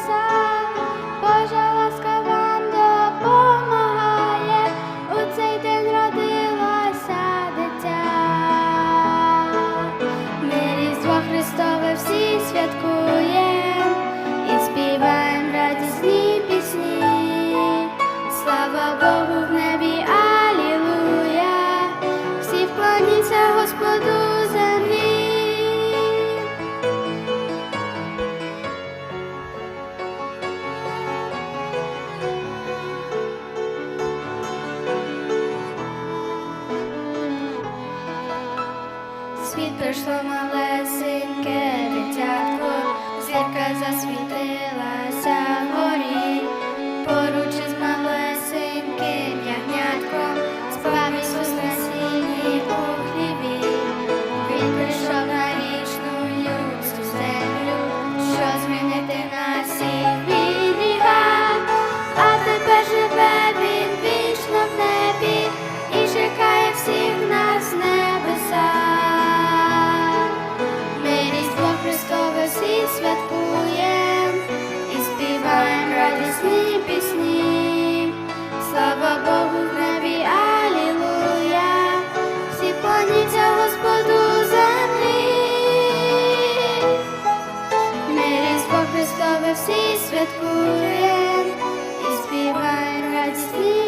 desire. світ прийшло малесеньке дитятко, зірка засвітилася. всі святкує і співає радісні.